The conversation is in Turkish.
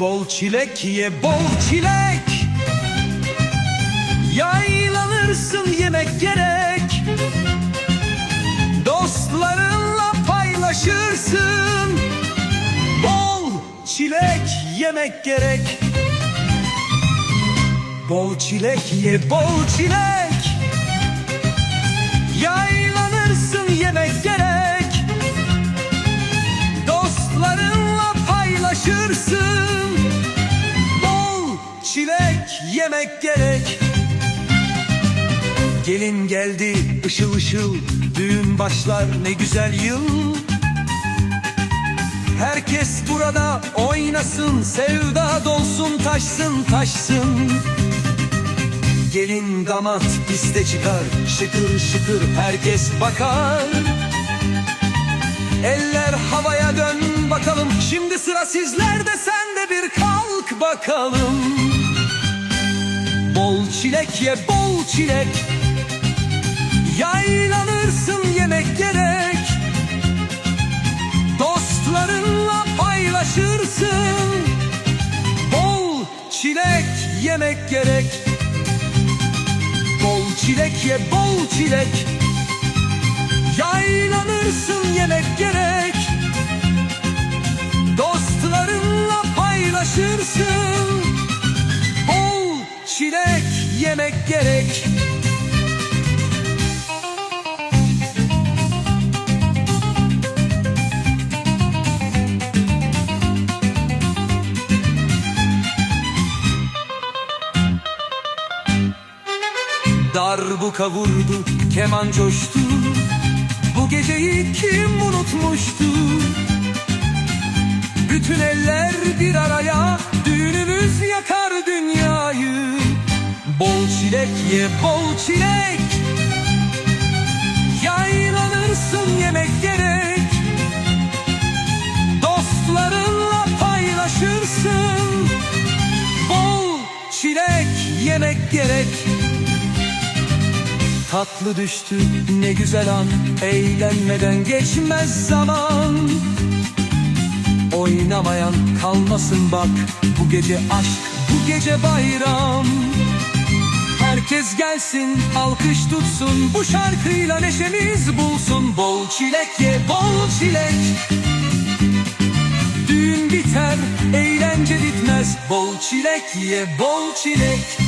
Bol çilek ye bol çilek. Yaylanırsın yemek gerek. Dostlarınla paylaşırsın. Bol çilek yemek gerek. Bol çilek ye bol çilek. Yaylanırsın çilek yemek gerek. Gelin geldi ışıl ışıl Düğün başlar ne güzel yıl. Herkes burada oynasın Sevda dolsun taşsın taşsın. Gelin damat piste çıkar Şıkır şıkır herkes bakar. Eller havaya dön bakalım Şimdi sıra sizlerde sen de bir kalk bakalım Bol çilek ye bol çilek. Yaylanırsın yemek gerek. Dostlarınla paylaşırsın. Bol çilek yemek gerek. Bol çilek ye bol çilek. Yaylanırsın yemek gerek Darbuka vurdu, keman coştu Bu geceyi kim unutmuştu? Bütün eller bir araya çilek ye bol çilek. Yaylanırsın yemek gerek. Dostlarınla paylaşırsın. Bol çilek yemek gerek. Tatlı düştü ne güzel an. Eğlenmeden geçmez zaman. Oynamayan kalmasın bak. Bu gece aşk bu gece bayram Herkes gelsin alkış tutsun Bu şarkıyla neşemiz bulsun. Bol çilek ye bol çilek. Düğün biter eğlence bitmez. Bol çilek ye bol çilek